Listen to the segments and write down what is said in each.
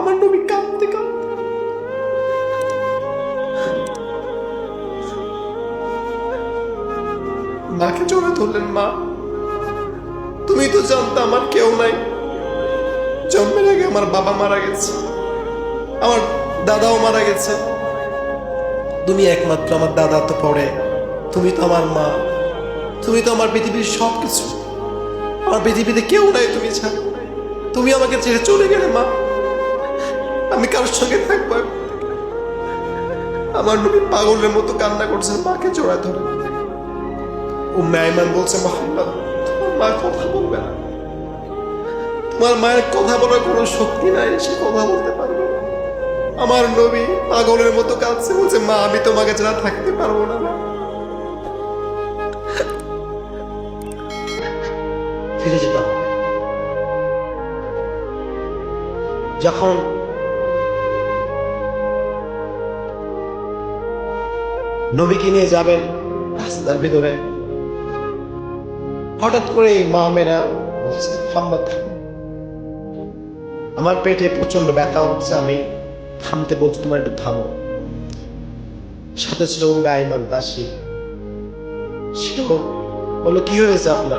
আমার নবী কাঁদতে কাঁদতে। মাকে জড়ে ধরলেন, মা, তুমি তো জানতো আমার কেউ নাই। জন্মের আগে আমার বাবা মারা গেছে, আমার দাদাও মারা গেছে। তুমি একমাত্র আমার দাদা তো পড়ে, তুমি তো আমার মা, তুমি তো আমার পৃথিবীর সব কিছু আমার পৃথিবীতে কেউ নাই, তুমি ছাড়া। তুমি আমাকে ছেড়ে চলে গেলে, মা। আমি কারোর সঙ্গে থাকব। আমার নবী পাগলের মতো কান্না করছে, মাকে জড়ায় ধরে। ও ম্যাইমান বলছে মোহাম্মদ তোমার মা কথা বলবে না। তোমার মায়ের কথা বলার কোনো শক্তি নাই, সে কথা বলতে পারবে আমার নবী পাগলের মতো কাঁদছে, বলছে, মা, আমি তোমাকে ছাড়া থাকতে পারব না ফিরে যখন নবীকে নিয়ে যাবেন রাস্তার ভিতরে। হঠাৎ করে মা মেরা বলছে "মোহাম্মদ, আমার পেটে প্রচণ্ড ব্যথা হচ্ছে আমি থামতে বলছি তোমার একটু থামো। সাথে ছিল দাসী। ছিল বলল কি হয়েছে আপনার?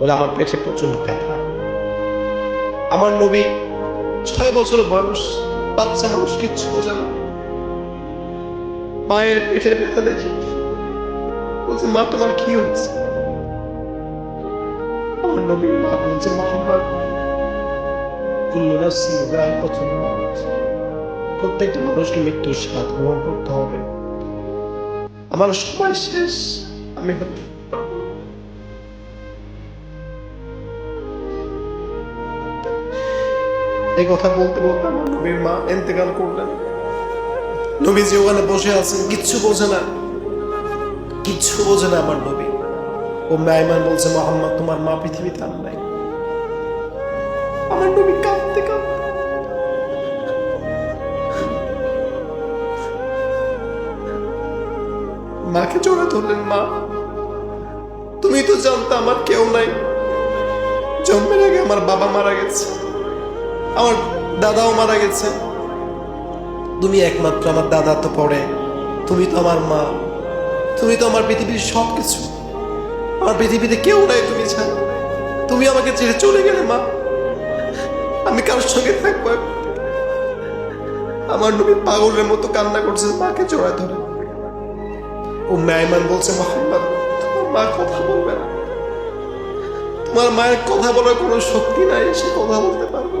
বলে আমার পেটে প্রচণ্ড ব্যথা। আমার নবী ছয় বছর বয়স বাচ্চা মানুষ কিচ্ছু বোঝে না মায়ের পেটে ব্যথা দেখি বলছে, মা, তোমার কি হয়েছে? আমার নবীর মা বলছে মোহাম্মদ প্রত্যেকটা মানুষকে মৃত্যুর স্বাদ গ্রহণ করতে হবে। আমার সময় শেষ, আমি এই কথা বলতে বলতে আমার নবীর মা এতেকাল করলেন। নবীজি ওখানে বসে আছেন কিচ্ছু বোঝে না। কিচ্ছু বোঝে না আমার নবী। ও ম্যাইমান বলছে, মোহাম্মদ, তোমার মা পৃথিবীতে আর নাই। আমার নবী কাঁদতে কাঁদতে। মাকে জড়ে ধরলেন, মা, তুমি তো জানতো আমার কেউ নাই। জন্মের আগে আমার বাবা মারা গেছে। আমার দাদাও মারা গেছে। তুমি একমাত্র আমার দাদা তো পড়ে। তুমি তো আমার মা। তুমি তো আমার পৃথিবীর সব কিছু আমার পৃথিবীতে কেউ নাই তুমি ছাড়া। তুমি আমাকে ছেড়ে চলে গেলে, মা। আমি কারোর সঙ্গে থাকব আমার নবী পাগলের মতো কান্না করছে, মাকে জড়ায় ধরে। ও ম্যাইমান বলছে, মোহাম্মদ, তোমার মা কথা বলবে না। তোমার মায়ের কথা বলার কোনো শক্তি নাই, সে কথা বলতে পারবে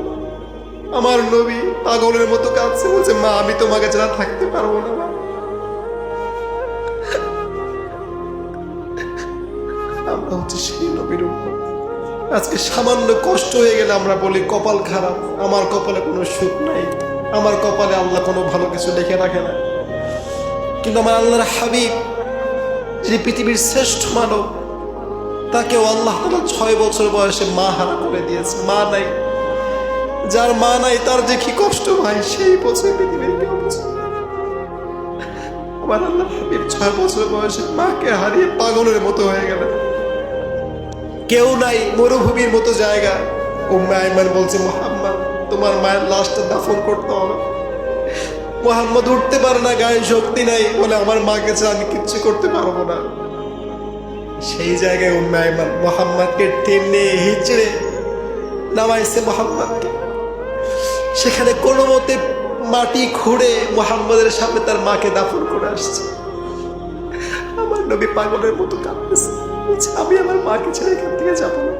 আমার নবী পাগলের মতো কাঁদছে, বলছে, মা, আমি তোমাকে ছাড়া থাকতে পারব না আমরা হচ্ছে সেই নবীর আজকে সামান্য কষ্ট হয়ে গেলে আমরা বলি, কপাল খারাপ, আমার কপালে কোনো সুখ নাই, আমার কপালে আল্লাহ কোনো ভালো কিছু লিখে রাখে না। কিন্তু আমার আল্লাহর হাবিব, যিনি পৃথিবীর শ্রেষ্ঠ মানব, তাকেও আল্লাহ ছয় বছর বয়সে মা হারা করে দিয়েছে, মা নাই। যার মা নাই, তার যে কি কষ্ট ভাই, সেই বছর পৃথিবীর কেউ বোঝে আমার আল্লাহ হাবিব, ছয় বছর বয়সে মাকে হারিয়ে পাগলের মতো হয়ে গেল। কেউ নাই মরুভূমির মতো জায়গা ও মায়মান বলছে, মোহাম্মদ, তোমার মায়ের লাশটা দাফন করতে হবে। মোহাম্মদ উঠতে পারে না, গায়ে শক্তি নাই বলে আমার মাকে ছাড়া আমি কিচ্ছু করতে পারব না। সেই জায়গায় উম্মে আইমান মোহাম্মদকে টেনে হিচড়ে নামাইছে মোহাম্মদকে। সেখানে কোনো মতে মাটি খুঁড়ে মোহাম্মদের সামনে তার মাকে দাফন করে আসছে। আমার নবী পাগলের মতো কাঁদতেছে। আমি আমার মাকে ছেড়ে এখান থেকে যাব না।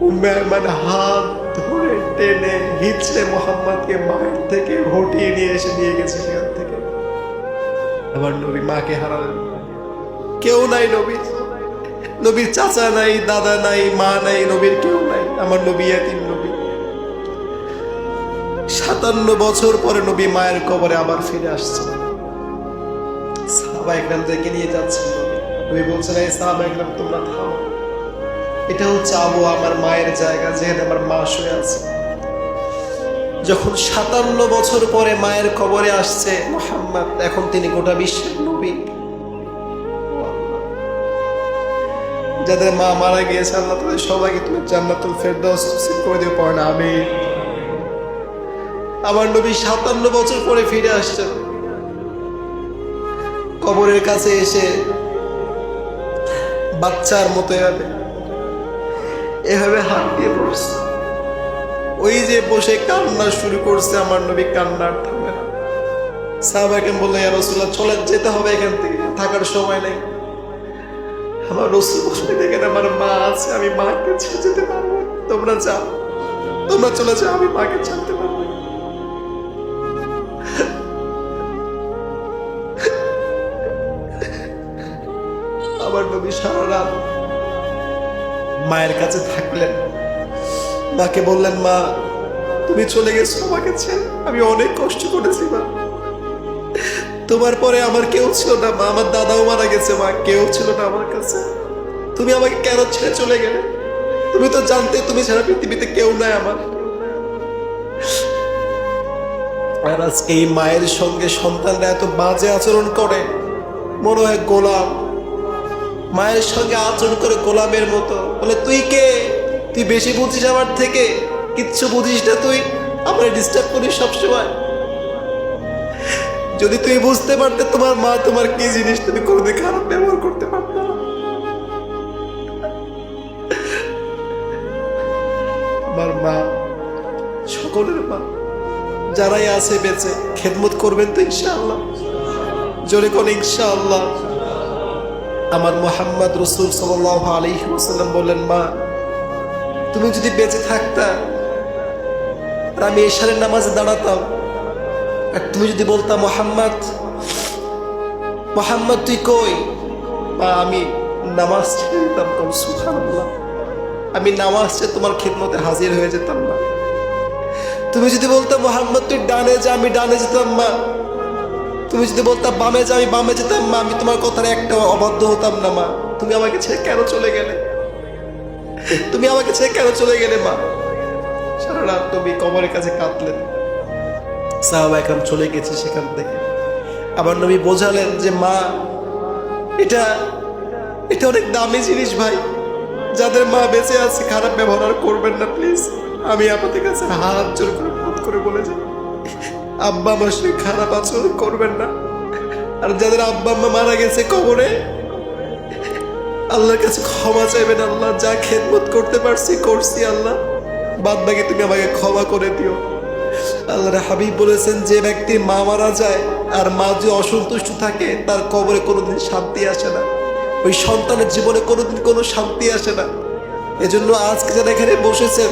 উম্মে হাত ধরে টেনে হিচড়ে মোহাম্মদকে মায়ের থেকে হটিয়ে নিয়ে এসে নিয়ে গেছে সেখান থেকে। আমার নবী মাকে হারালেন। কেউ নাই নবীর নবীর চাচা নাই, দাদা নাই, মা নাই, নবীর কেউ নাই। আমার নবী এতিম সাতান্ন বছর পরে নবী মায়ের কবরে আবার ফিরে আসছে। সাহাবা নিয়ে নবী বলছেন, এই সাহাবা একরাম, তোমরা থামো। এটা হচ্ছে আবু আমার মায়ের জায়গা, যেখানে আমার মা শুয়ে আছে। যখন সাতান্ন বছর পরে মায়ের কবরে আসছে মোহাম্মদ, এখন তিনি গোটা বিশ্বের নবী। যাদের মা মারা গিয়েছে, আল্লাহ তাদের সবাইকে তুমি জান্নাতুল ফেরদাউস করে দিও, পড়ে না আমি আমার নবী সাতান্ন বছর পরে ফিরে আসছেন। কবরের কাছে এসে বাচ্চার মতো এভাবে এভাবে হাত দিয়ে পড়ছে। ওই যে বসে কান্না শুরু করছে আমার নবী কান্নার থামে না। সাহাবাকে বলল রসুল্লাহ চলে যেতে হবে এখান থেকে, থাকার সময় নেই। আমার রসুল বসে দেখেন আমার মা আছে, আমি মাকে ছেড়ে যেতে পারব তোমরা যাও, তোমরা চলে যাও, আমি মাকে ছাড়তে মায়ের কাছে থাকলেন। মাকে বললেন, মা, তুমি চলে গেছো আমাকে ছেড়ে। আমি অনেক কষ্ট করেছি, মা। তোমার পরে আমার কেউ ছিল না, মা। আমার দাদাও মারা গেছে, মা। কেউ ছিল না আমার কাছে। তুমি আমাকে কেন ছেড়ে চলে গেলে? তুমি তো জানতে, তুমি ছাড়া পৃথিবীতে কেউ নাই আমার। আর আজকে এই মায়ের সঙ্গে সন্তানরা এত বাজে আচরণ করে। মনে হয় গোলাম। মায়ের সঙ্গে আচরণ করে গোলামের মতো। বলে, তুই কে? তুই বেশি বুঝিস আমার থেকে? কিচ্ছু বুঝিস না তুই? আমার ডিস্টার্ব করিস সবসময়। যদি তুই বুঝতে পারতে তোমার মা তোমার কি জিনিস, তুমি কোনোদিন খারাপ ব্যবহার করতে পারতে না। আমার মা, সকলের মা, যারাই আছে বেঁচে, খেদমত করবেন তো ইনশাআল্লাহ। জোরে কোন ইনশাআল্লাহ। আমার মোহাম্মদ রসুল সাল আলী ওসাল্লাম বললেন, মা, তুমি যদি বেঁচে থাকতা আর আমি এশারের নামাজে দাঁড়াতাম, আর তুমি যদি বলতা, মোহাম্মদ মোহাম্মদ, তুই কই? বা আমি নামাজ ছেড়ে দিতাম সুবহানাল্লাহ। আমি নামাজ ছেড়ে তোমার খেদমতে হাজির হয়ে যেতাম না। তুমি যদি বলতে, মোহাম্মদ, তুই ডানে যা, আমি ডানে যেতাম, মা তুমি যদি বলতাম বামে যা আমি, বামে যেতাম, মা, আমি তোমার কথার একটা অবাধ্য হতাম না, মা। তুমি আমাকে ছেড়ে কেন চলে গেলে? তুমি আমাকে ছেড়ে কেন চলে গেলে, মা? সারা রাত তুমি কবরের কাছে কাঁদলেন সাহাবা একরাম চলে গেছে সেখান থেকে। আবার নবী বোঝালেন যে, মা, এটা এটা অনেক দামি জিনিস, ভাই। যাদের মা বেঁচে আছে, খারাপ ব্যবহার করবেন না, প্লিজ। আমি আপনাদের কাছে হাত জোর করে বোধ করে বলে যাই। আব্বা আমার সঙ্গে খারাপ আচরণ করবেন না। আর যাদের আব্বা আম্মা মারা গেছে কবরে, আল্লাহর কাছে ক্ষমা চাইবেন আল্লাহ, যা খেদমত করতে পারছি, করছি আল্লাহ। বাদ বাকি তুমি আমাকে ক্ষমা করে দিও। আল্লাহর হাবিব বলেছেন, যে ব্যক্তি মা মারা যায় আর মা যে অসন্তুষ্ট থাকে, তার কবরে কোনোদিন শান্তি আসে না। ওই সন্তানের জীবনে কোনোদিন কোনো শান্তি আসে না। এজন্য আজকে যারা এখানে বসেছেন,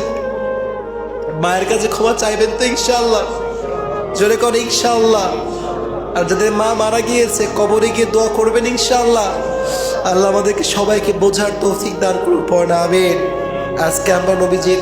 মায়ের কাছে ক্ষমা চাইবেন তো ইনশাআল্লাহ। জোরে করে ইনশাল্লাহ আর যাদের মা মারা গিয়েছে, কবরে গিয়ে দোয়া করবেন ইনশাল্লাহ আল্লাহ আমাদেরকে সবাইকে বোঝার তৌফিক দান করুন পড়া আমিন। আজকে আমরা নবীজির